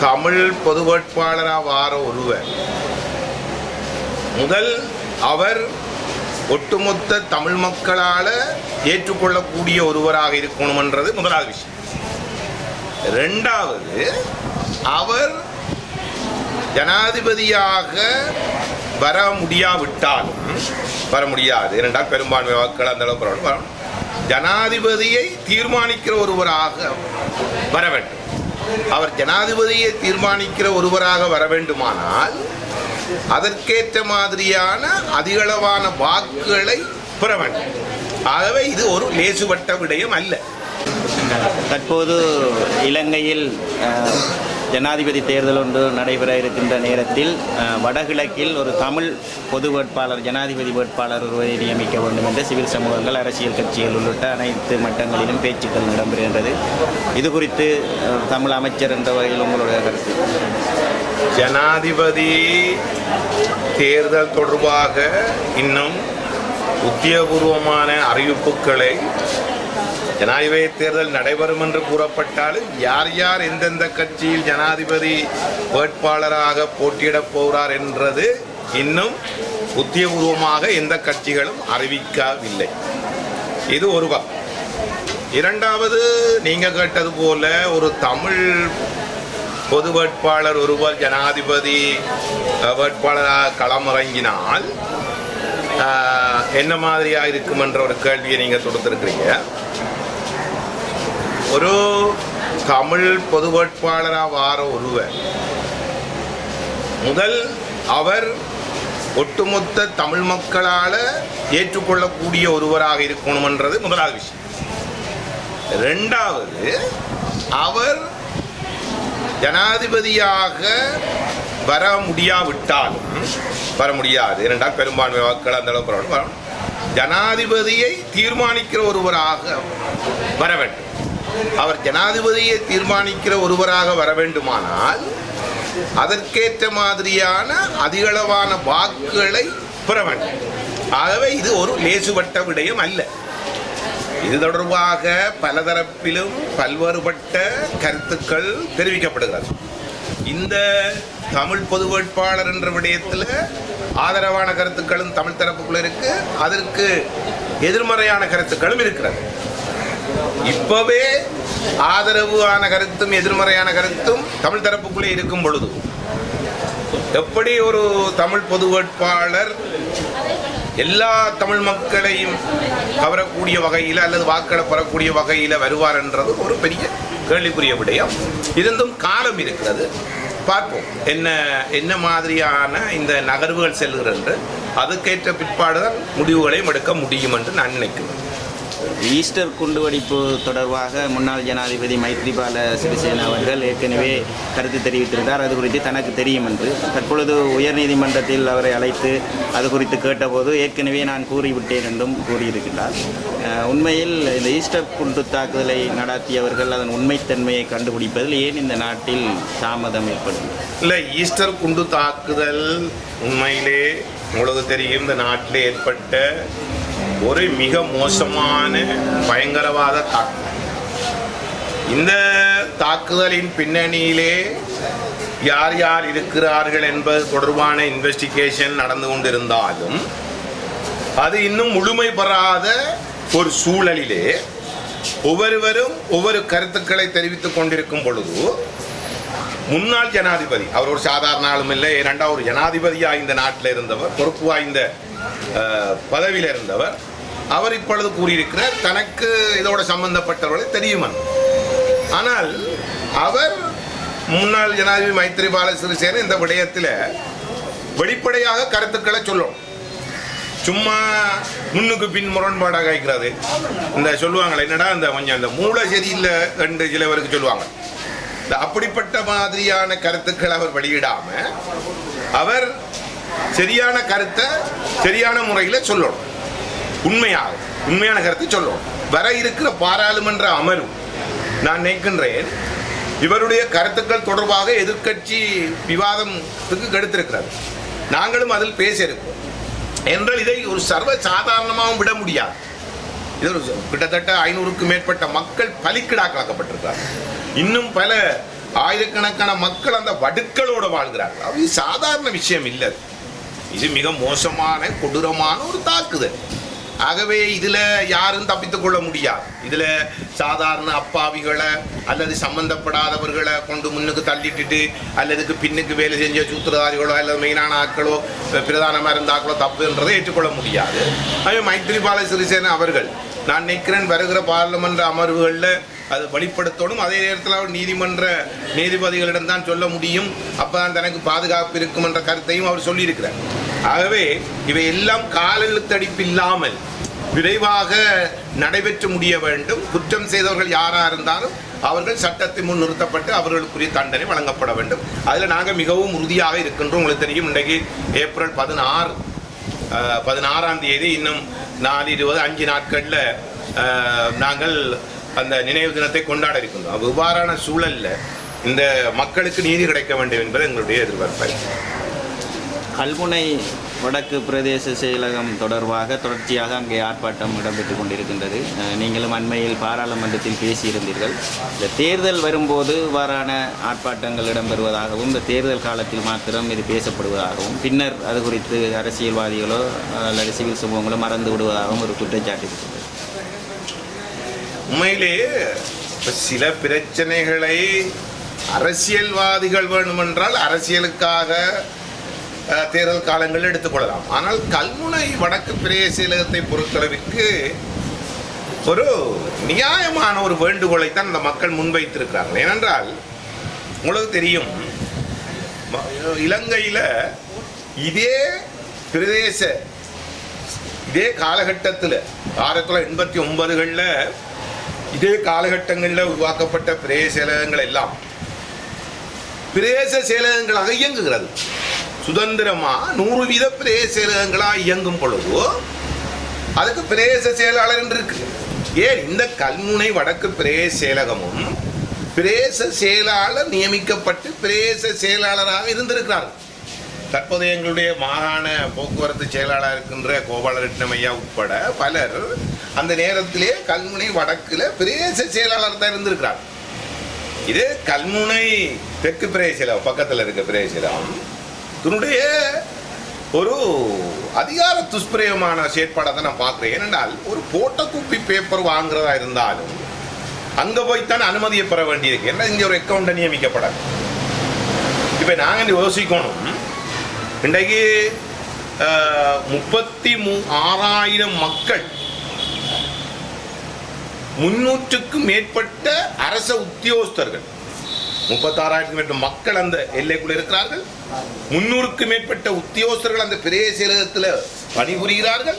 தமிழ் பொது வேட்பாளராக வார ஒருவர். முதல் அவர் ஒட்டுமொத்த தமிழ் மக்களால் ஏற்றுக்கொள்ளக்கூடிய ஒருவராக இருக்கணும்ன்றது முதலாவது விஷயம். ரெண்டாவது அவர் ஜனாதிபதியாக வர முடியாவிட்டாலும் வர முடியாது. ஏனென்றால் பெரும்பான்மை வாக்கள் அந்த அளவுக்கு வரணும். ஜனாதிபதியை தீர்மானிக்கிற ஒருவராக வர வேண்டும். அவர் ஜனாதிபதியை தீர்மானிக்கிற ஒருவராக வர வேண்டுமானால் அதற்கேற்ற மாதிரியான அதிகளவான வாக்குகளை பெற வேண்டும். ஆகவே இது ஒரு லேசுபட்ட விடயம் அல்ல. தற்போது இலங்கையில் ஜனாதிபதி தேர்தல் ஒன்று நடைபெற இருக்கின்ற நேரத்தில் வடகிழக்கில் ஒரு தமிழ் பொது வேட்பாளர் ஜனாதிபதி வேட்பாளர் ஒருவரை நியமிக்க வேண்டும் என்று சிவில் சமூகங்கள் அரசியல் கட்சிகள் உள்ளிட்ட அனைத்து மட்டங்களிலும் பேச்சுக்கள் நடைபெறுகின்றது. இது குறித்து தமிழ் அமைச்சர் என்ற வகையில் உங்களுடைய கருத்து? ஜனாதிபதி தேர்தல் தொடர்பாக இன்னும் உத்தியோகபூர்வமான அறிவிப்புகளை ஜனாதிபதி தேர்தல் நடைபெறும் என்று கூறப்பட்டாலும் யார் யார் எந்தெந்த கட்சியில் ஜனாதிபதி வேட்பாளராக போட்டியிடப் போகிறார் என்றது இன்னும் புத்தியபூர்வமாக எந்த கட்சிகளும் அறிவிக்கவில்லை. இது ஒரு பக்கம். இரண்டாவது நீங்கள் கேட்டது போல ஒரு தமிழ் பொது வேட்பாளர் ஒருவர் ஜனாதிபதி வேட்பாளராக களமிறங்கினால் என்ன மாதிரியாக இருக்கும் என்ற ஒரு கேள்வியை நீங்கள் தொடுத்திருக்கிறீங்க. ஒரு தமிழ் பொது வேட்பாளராக வார ஒருவர் முதல் அவர் ஒட்டுமொத்த தமிழ் மக்களால் ஏற்றுக்கொள்ளக்கூடிய ஒருவராக இருக்கணுமன்றது முதலாவது விஷயம் ரெண்டாவது அவர் ஜனாதிபதியாக வர முடியாவிட்டாலும் வர முடியாது ஏனென்றால் பெரும்பான்மை வாக்குகள் அந்த அளவுக்கு வரணும். வரணும் ஜனாதிபதியை தீர்மானிக்கிற ஒருவராக வர வேண்டும் அவர் ஜனாதிபதியை தீர்மானிக்கிற ஒருவராக வர வேண்டுமானால் அதற்கேற்ற மாதிரியான அதிகளவான வாக்குகளை பெற வேண்டும். ஆகவே இது ஒரு லேசுபட்ட விடயம் அல்ல. இது தொடர்பாக பலதரப்பிலும் பல்வேறுபட்ட கருத்துக்கள் தெரிவிக்கப்படுகிறது. இந்த தமிழ் பொது வேட்பாளர் என்ற விடயத்தில் ஆதரவான கருத்துக்களும் தமிழ் தரப்புக்குள்ள இருக்கு. அதற்கு எதிர்மறையான கருத்துக்களும் இருக்கிறது. இப்பவே ஆதரவான கருத்தும் எதிர்மறையான கருத்தும் தமிழ் தரப்புக்குள்ளே இருக்கும் பொழுது எப்படி ஒரு தமிழ் பொது வேட்பாளர் எல்லா தமிழ் மக்களையும் கவரக்கூடிய வகையில் அல்லது வாக்களை பெறக்கூடிய வகையில் வருவார் என்றது ஒரு பெரிய கேள்விக்குரிய விடயம். இருந்தும் காலம் இருக்கிறது. பார்ப்போம். என்ன என்ன மாதிரியான இந்த நகர்வுகள் செல்கிறது என்று. அதுக்கேற்ற பிற்பாடுதான் முடிவுகளையும் எடுக்க முடியும் என்று நான் நினைக்கிறேன். ஈஸ்டர் குண்டுவெடிப்பு தொடர்பாக முன்னாள் ஜனாதிபதி மைத்ரிபால சிறிசேன அவர்கள் ஏற்கனவே கருத்து தெரிவித்திருந்தார். அது குறித்து தனக்கு தெரியும் என்று. தற்பொழுது உயர்நீதிமன்றத்தில் அவரை அழைத்து அது குறித்து கேட்டபோது ஏற்கனவே நான் கூறிவிட்டேன் என்றும் கூறியிருக்கிறார். உண்மையில் இந்த ஈஸ்டர் குண்டு தாக்குதலை நடத்தியவர்கள் அதன் உண்மைத்தன்மையை கண்டுபிடிப்பதில் ஏன் இந்த நாட்டில் தாமதம் ஏற்படும்? இல்லை ஈஸ்டர் குண்டு தாக்குதல் உண்மையிலே உங்களுக்கு தெரியும். இந்த நாட்டில் ஏற்பட்ட ஒரு மிக மோசமான பயங்கரவாத தாக்குதல் இந்த தாக்குதலின் பின்னணியிலே யார் யார் இருக்கிறார்கள் என்பது தொடர்பான இன்வெஸ்டிகேஷன் நடந்து கொண்டிருந்தாலும் அது இன்னும் முழுமை பெறாத ஒரு சூழலிலே ஒவ்வொருவரும் ஒவ்வொரு கருத்துக்களை தெரிவித்துக் கொண்டிருக்கும் பொழுது முன்னாள் ஜனாதிபதி அவர் ஒரு சாதாரண ஆளும் இல்லை இரண்டாவது ஜனாதிபதியாக இந்த நாட்டில் இருந்தவர் பொறுப்பு வாய்ந்த பதவியில் இருந்தவர் அவர் இப்பொழுது கூறியிருக்கிறார் தனக்கு இதோட சம்பந்தப்பட்டவர்களை தெரியுமா? ஆனால் அவர் முன்னாள் ஜனாதிபதி மைத்ரிபால சிறிசேன இந்த விடயத்தில் வெளிப்படையாக கருத்துக்களை சொல்லணும் சும்மா முன்னுக்கு பின் முரண்பாடாக இருக்கிறது இந்த சொல்லுவாங்களே என்னடா இந்த கொஞ்சம் இந்த மூளை சரியில்லை என்று சிலவருக்கு சொல்லுவாங்க. இந்த அப்படிப்பட்ட மாதிரியான கருத்துக்கள் அவர் வெளியிடாம அவர் சரியான கருத்தை சரியான முறையில் சொல்லணும். உண்மையாக உண்மையான கருத்தை சொல்லணும் வர இருக்கிற பாராளுமன்ற அமர்வு நான் நினைக்கின்றேன் இவருடைய கருத்துக்கள் தொடர்பாக எதிர்க்கட்சி விவாதத்துக்கு கெடுத்திருக்கிறது. நாங்களும் அதில் பேசியிருக்கோம் என்றால் இதை ஒரு சர்வ சாதாரணமாகவும் விட முடியாது. இது ஒரு கிட்டத்தட்ட ஐநூறுக்கும் மேற்பட்ட மக்கள் பலிக்கிடாக்கலாக்கப்பட்டிருக்கிறார் இன்னும் பல ஆயிரக்கணக்கான மக்கள் அந்த வடுக்களோடு வாழ்கிறார்கள். அது சாதாரண விஷயம் இல்லை. இது மிக மோசமான கொடூரமான ஒரு தாக்குதல். ஆகவே இதில் யாரும் தப்பித்து கொள்ள முடியாது இதில் சாதாரண அப்பாவிகளை அல்லது சம்பந்தப்படாதவர்களை கொண்டு முன்னுக்கு தள்ளிட்டுட்டு அல்லதுக்கு பின்னுக்கு வேலை செஞ்ச சூத்திரதாரிகளோ அல்லது மெயினான ஆட்களோ பிரதானமாக இருந்த ஆட்களோ தப்புன்றதை ஏற்றுக்கொள்ள முடியாது. அதே மைத்ரிபால சிறிசேன அவர்கள் நான் நினைக்கிறேன் வருகிற பாராளுமன்ற அமர்வுகளில் அது வெளிப்படுத்தணும். அதே நேரத்தில் அவர் நீதிமன்ற நீதிபதிகளிடம் தான் சொல்ல முடியும். அப்போ தான் தனக்கு பாதுகாப்பு இருக்கும் என்ற கருத்தையும் அவர் சொல்லியிருக்கிறார். ஆகவே இவையெல்லாம் காலெழுத்தடிப்பு இல்லாமல் விரைவாக நடைபெற்று முடிய வேண்டும். குற்றம் செய்தவர்கள் யாராக இருந்தாலும் அவர்கள் சட்டத்தின் முன் நிறுத்தப்பட்டு அவர்களுக்குரிய தண்டனை வழங்கப்பட வேண்டும். அதில் நாங்கள் மிகவும் உறுதியாக இருக்கின்றோம். உங்களுக்கு தெரியும் இன்றைக்கு ஏப்ரல் பதினாறு பதினாறாம் தேதி இன்னும் நாலு இருபது அஞ்சு நாட்களில் நாங்கள் அந்த நினைவு தினத்தை கொண்டாட இருக்கின்றோம். அவ்வாறான சூழல்ல இந்த மக்களுக்கு நீதி கிடைக்க வேண்டும் என்பது எங்களுடைய எதிர்பார்ப்பு. கல்முனை வடக்கு பிரதேச செயலகம் தொடர்பாக தொடர்ச்சியாக அங்கே ஆர்ப்பாட்டம் இடம்பெற்று கொண்டிருக்கின்றது. நீங்களும் அண்மையில் பாராளுமன்றத்தில் பேசியிருந்தீர்கள். இந்த தேர்தல் வரும்போது இவ்வாறான ஆர்ப்பாட்டங்கள் இடம்பெறுவதாகவும் இந்த தேர்தல் காலத்தில் மாத்திரம் இது பேசப்படுவதாகவும் பின்னர் அது குறித்து அரசியல்வாதிகளோ அல்லது சிவில் சமூகங்களோ மறந்து விடுவதாகவும் ஒரு குற்றச்சாட்டு இருக்கிறது உண்மையிலேயே சில பிரச்சனைகளை அரசியல்வாதிகள் வேண்டுமென்றால் அரசியலுக்காக தேர்தல் காலங்களில் எடுத்துக்கொள்ளலாம். ஆனால் கல்முனை வடக்கு பிரதேசத்தை பொறுத்தளவிற்கு ஒரு நியாயமான ஒரு வேண்டுகோளை தான் மக்கள் முன்வைத்திருக்கிறார்கள். ஏனென்றால் உங்களுக்கு தெரியும் இலங்கையில் இலங்கையில இதே பிரதேச இதே காலகட்டத்தில் ஆயிரத்தி தொள்ளாயிரத்தி எண்பத்தி ஒன்பதுகளில் இதே காலகட்டங்களில் உருவாக்கப்பட்ட பிரதேச செயலகங்கள் எல்லாம் பிரதேச செயலகங்களாக இயங்குகிறது. சுதந்திரமா நூறு வீத பிரதேச செயலகங்களாக இயங்கும் பொழுது அதுக்கு பிரதேச செயலாளர் என்று இருக்கு. ஏன் இந்த கல்முனை வடக்கு பிரதேச செயலகமும் பிரதேச செயலாளர் நியமிக்கப்பட்டு பிரதேச செயலாளராக இருந்திருக்கிறார்கள். தற்போது எங்களுடைய மாகாண போக்குவரத்து செயலாளர் இருக்கின்ற கோபாலரட்னம் ஐயா உட்பட பலர் அந்த நேரத்திலே கல்முனை வடக்கில் பிரதேச செயலாளர் தான் இருந்திருக்கிறார். இது கல்முனை தெற்கு பிரதேசம் பக்கத்தில் இருக்க பிரதேசம் இதனுடைய ஒரு அதிகார துஷ்பிரயமான செயற்பாடை தான் நான் பார்க்குறேன். ஏனென்றால் ஒரு போட்ட குப்பி பேப்பர் வாங்குறதா இருந்தாலும் அங்கே போய்த்தான் அனுமதியை பெற வேண்டியிருக்கு. ஏன்னா இங்கே ஒரு அக்கௌண்ட்டை நியமிக்கப்படாது. இப்போ நாங்கள் யோசிக்கணும். இன்றைக்கு முப்பத்தி மூ ஆறாயிரம் மக்கள் முன்னூற்றுக்கும் மேற்பட்ட அரச உத்தியோகஸ்தர்கள் முப்பத்தாறாயிரத்துக்கு மேற்பட்ட மக்கள் அந்த எல்லைக்குள் இருக்கிறார்கள். முன்னூறுக்கு மேற்பட்ட உத்தியோகஸ்தர்கள் அந்த பிரதேச செயலகத்தில் பணிபுரிகிறார்கள்.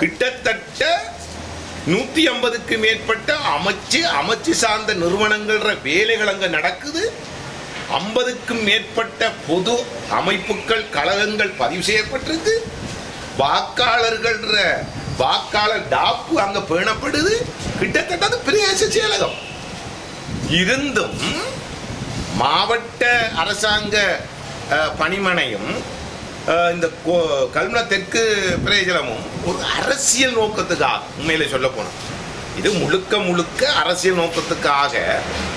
கிட்டத்தட்ட நூற்றி ஐம்பதுக்கு மேற்பட்ட அமைச்சு அமைச்சு சார்ந்த நிறுவனங்கள்ற வேலைகள் அங்கே நடக்குது. ஐம்பதுக்கும் மேற்பட்ட பொது அமைப்புகள் கழகங்கள் பதிவு செய்யப்பட்டிருக்கு. வாக்காளர்கள்ன்ற வாக்காளர் டாப்பு அங்க பேணப்படுது. கிட்டத்தட்ட அது பிரதேச செயலகம். இருந்தும் மாவட்ட அரசாங்க பணிமனையும் இந்த கோ- கல்முனை தெற்கு பிரயோஜனமும் ஒரு அரசியல் நோக்கத்துக்காக உண்மையில சொல்ல போனோம் இது முழுக்க முழுக்க அரசியல் நோக்கத்துக்காக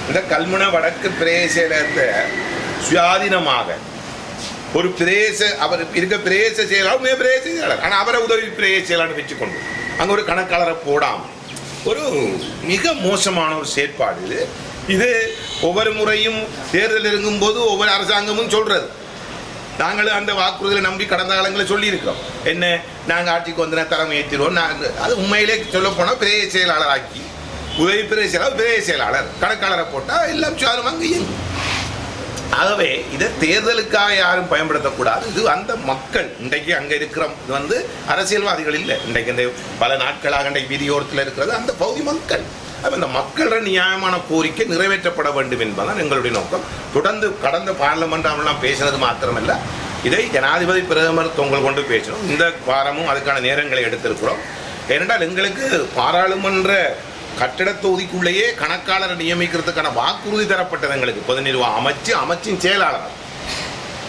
இந்த கல்முனை வடக்கு பிரதேசத்தை சுயாதீனமாக ஒரு பிரதேச அவர் இருக்க பிரதேச செயலாளர் உண்மையா பிரதேச செயலாளர். ஆனால் அவரை உதவி பிரதேச செயலாளர் வச்சுக்கொண்டு அங்கே ஒரு கணக்காளரை போடாமல் ஒரு மிக மோசமான ஒரு செயற்பாடு இது ஒவ்வொரு முறையும் தேர்தல் இருக்கும்போது ஒவ்வொரு அரசாங்கமும் சொல்றது. நாங்களும் அந்த வாக்குறுதிகளை நம்பி கடந்த காலங்களில் சொல்லியிருக்கோம் என்ன நாங்கள் ஆட்சிக்கு வந்து தலைமை ஏற்றிடுவோம் நாங்கள் அது உண்மையிலே சொல்ல போனால் செயலாளர் ஆக்கி உதவி பெரிய செயலாளர் பெரிய செயலாளர். கணக்காளரை போட்டால் எல்லாம் சாரும் அங்கே ஆகவே இதை தேர்தலுக்காக யாரும் பயன்படுத்தக்கூடாது. இது அந்த மக்கள் இன்றைக்கு அங்கே இருக்கிற இது வந்து அரசியல்வாதிகள் இல்லை. இன்றைக்கு இந்த பல நாட்களாக இன்றைக்கு வீதியோரத்தில் இருக்கிறது அந்த பகுதி மக்கள். இந்த மக்களோட நியாயமான கோரிக்கை நிறைவேற்றப்பட வேண்டும் என்பதுதான் எங்களுடைய நோக்கம். தொடர்ந்து கடந்த பார்லமெண்ட்லாம் பேசினது மாத்திரமல்ல. இதை ஜனாதிபதி பிரதமர் தொங்கல் கொண்டு பேசணும் இந்த வாரமும் அதுக்கான நேரங்களை எடுத்திருக்கிறோம். ஏனென்றால் எங்களுக்கு பாராளுமன்ற கட்டிட தொகுதிக்குள்ளேயே கணக்காளரை நியமிக்கிறதுக்கான வாக்குறுதி தரப்பட்டது எங்களுக்கு. பொது நிர்வாகம் அமைச்சு அமைச்சின் செயலாளர்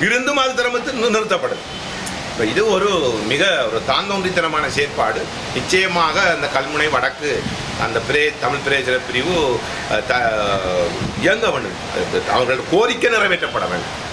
இருந்தும் அது திறமத்து நிறுத்தப்படுது இப்போ இது ஒரு மிக ஒரு தாந்தோன்றித்தனமான செயற்பாடு. நிச்சயமாக அந்த கல்முனை வடக்கு அந்த பிரே தமிழ் பிரேசர பிரிவு த- இயங்க வேண்டும். அவர்களோட கோரிக்கை நிறைவேற்றப்பட வேண்டும்.